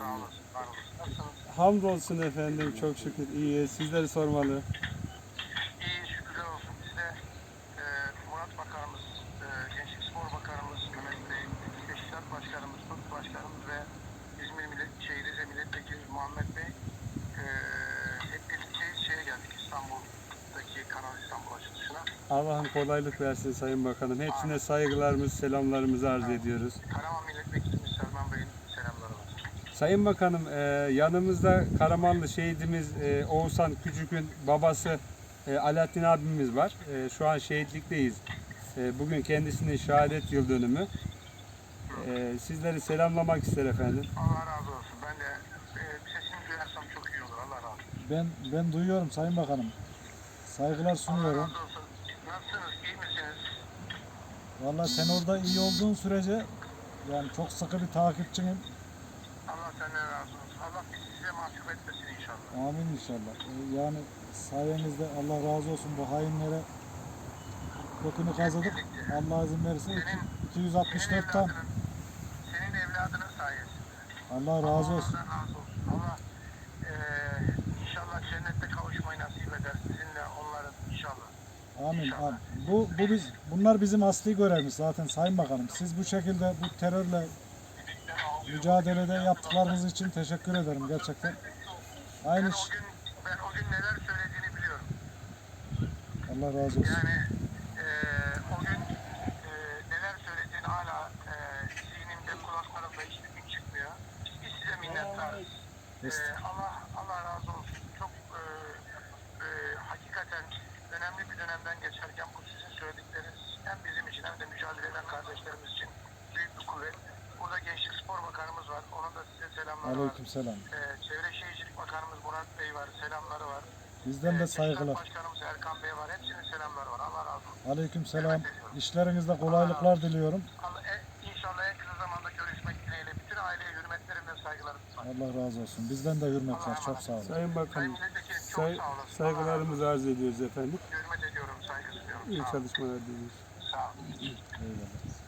Sağ olasın. Var olasın. Nasılsınız? Hamdolsun efendim çok şükür iyi. Sizleri sormalı. İyi şükürler olsun. Biz de e, Murat Bakanımız, e, Gençlik Spor Bakanımız, Mehmet Bey, Teşkilat Başkanımız, Tut Başkanımız ve İzmir Millet, şey, Rize Milletvekili Muhammed Bey e, hep birlikteyiz. Şeye geldik İstanbul'daki Kanal İstanbul açılışına. Allah'ım kolaylık versin Sayın Bakanım. Hepsine saygılarımız, selamlarımızı arz ediyoruz. Karaman Milletvekilimiz Selman Bey'in. Sayın Bakanım e, yanımızda Karamanlı şehidimiz e, Oğuzhan Küçük'ün babası e, Alaaddin abimiz var. E, şu an şehitlikteyiz. E, bugün kendisinin şehadet yıl dönümü. E, sizleri selamlamak ister efendim. Allah razı olsun. Ben de e, sesini duyarsam çok iyi olur. Allah razı olsun. Ben ben duyuyorum Sayın Bakanım. Saygılar Allah sunuyorum. razı olsun. Nasılsınız? İyi misiniz? Vallahi sen orada iyi olduğun sürece yani çok sıkı bir takipçinim. Allah senden razı olsun. Allah bizi size mahcup etmesin inşallah. Amin inşallah. Ee, Yani sayenizde Allah razı olsun bu hainlere kökünü kazıdık. Allah izin verirse Senin, 264 senin evladının, senin evladının sayesinde. Allah razı olsun. Allah razı olsun. Allah eee inşallah cennette kavuşmayı nasip eder. Sizinle onların inşallah. Amin. amin. Bu, bu biz, bunlar bizim asli görevimiz zaten Sayın Bakanım. Siz bu şekilde bu terörle mücadelede yaptıklarınız için teşekkür ederim gerçekten. Ben Aynı o ş- gün, ben o gün neler söylediğini biliyorum. Allah razı olsun. Yani eee o gün eee, neler söylediğini hala eee zihnimde, kulaklarımda hiçbir çıkmıyor. Biz size minnettarız. Eee, Allah Allah razı olsun. Çok eee, eee, hakikaten önemli bir dönemden geçerken bu sizin söyledikleriniz hem bizim için hem de mücadele eden kardeşlerimiz için büyük bir kuvvet. Burada Gençlik Spor Bakanımız var. Onun da size selamları var. Aleyküm selam. Eee, Çevre Şehircilik Bakanımız Murat Bey var. Selamları var. Bizden de Eee, Teşkilat saygılar. Başkanımız Erkan Bey var. Hepsinin selamları var. Allah razı olsun. Aleyküm selam. İşlerinizde kolaylıklar diliyorum. Allah, e, inşallah en kısa zamanda görüşmek dileğiyle. Bütün aileye hürmetlerimle saygılarımı sunuyorum. Allah razı olsun. Bizden de hürmet var. Çok sağ olun. Sayın Sayın Bakanım say- saygılarımızı arz ediyoruz efendim. Hürmet ediyorum, saygı sunuyorum. İyi çalışmalar diliyoruz. Sağ olun. Eyvallah.